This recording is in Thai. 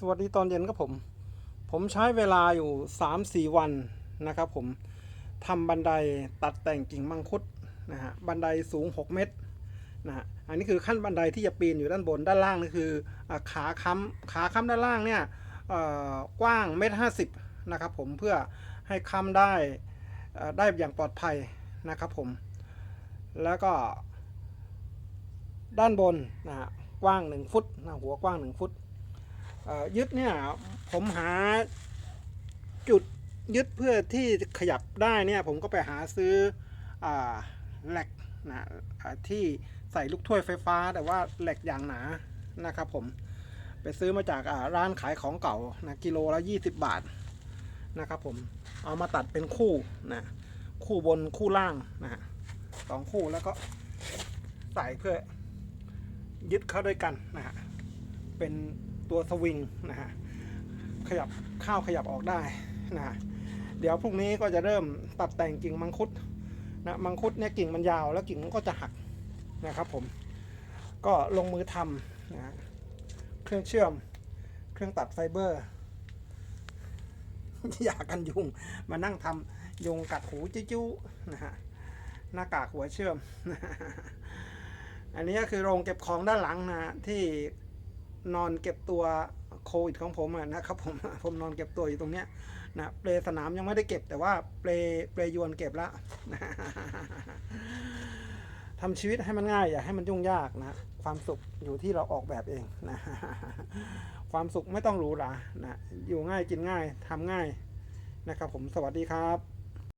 สวัสดีตอนเย็นครับผม ผมใช้เวลาอยู่ 3-4 วันนะครับผมทำบันไดตัดแต่งกิ่งมังคุดนะฮะบันไดสูง 6 เมตรนะฮะอันนี้คือขั้นบันไดที่จะปีนอยู่ด้านบนด้านล่างนี่คือขาค้ำขาค้ำด้านล่างเนี่ยกว้างเมตรห้าสิบนะครับผมเพื่อให้ค้ำได้ได้อย่างปลอดภัยนะครับผม แล้วก็ด้านบนนะฮะกว้าง 1 ฟุตนะหัวกว้าง 1 ฟุตเอ่อ ยึดเนี่ยผมหาจุดยึดเพื่อที่ขยับได้เนี่ยผมก็ไปหาซื้ออแหลกนะที่ใส่ลูกถ้วยไฟฟ้า แต่ว่าแหลกอย่างหนานะครับผมไปซื้อมาจากร้านขายของเก่านะกิโลละ20 บาทนะครับผมเอามาตัดเป็นคู่นะคู่บนคู่ล่างนะฮะสองคู่แล้วก็ใส่เพื่อยึดเข้าด้วยกันนะฮะเป็น ตัวสวิงนะฮะขยับเข้าวขยับออกได้นะฮะเดี๋ยวพรุ่งนี้ก็จะเริ่มตัดแต่งกิ่งมังคุดนะมังคุดเนี่ยกิ่งมันยาวแล้วกิ่งมันก็จะหักนะครับผมก็ลงมือทำนะฮะเครื่องเชื่อมเครื่องตัดไฟเบอร์อยากกันยุงมานั่งทำยุงกัดหูจิ้วนะฮะหน้ากากหัวเชื่อม อันนี้ก็คือโรงเก็บของด้านหลังนะฮะที่ นอนเก็บตัวโควิดของผมอะนะครับผมผมนอนเก็บตัวอยู่ตรงเนี้ยนะเปลสนามยังไม่ได้เก็บแต่ว่าเปลเปลยวนเก็บแล้วทำชีวิตให้มันง่ายอย่าให้มันยุ่งยากนะความสุขอยู่ที่เราออกแบบเองนะความสุขไม่ต้องหรูหรานะอยู่ง่ายกินง่ายทำง่ายนะครับผมสวัสดีครับ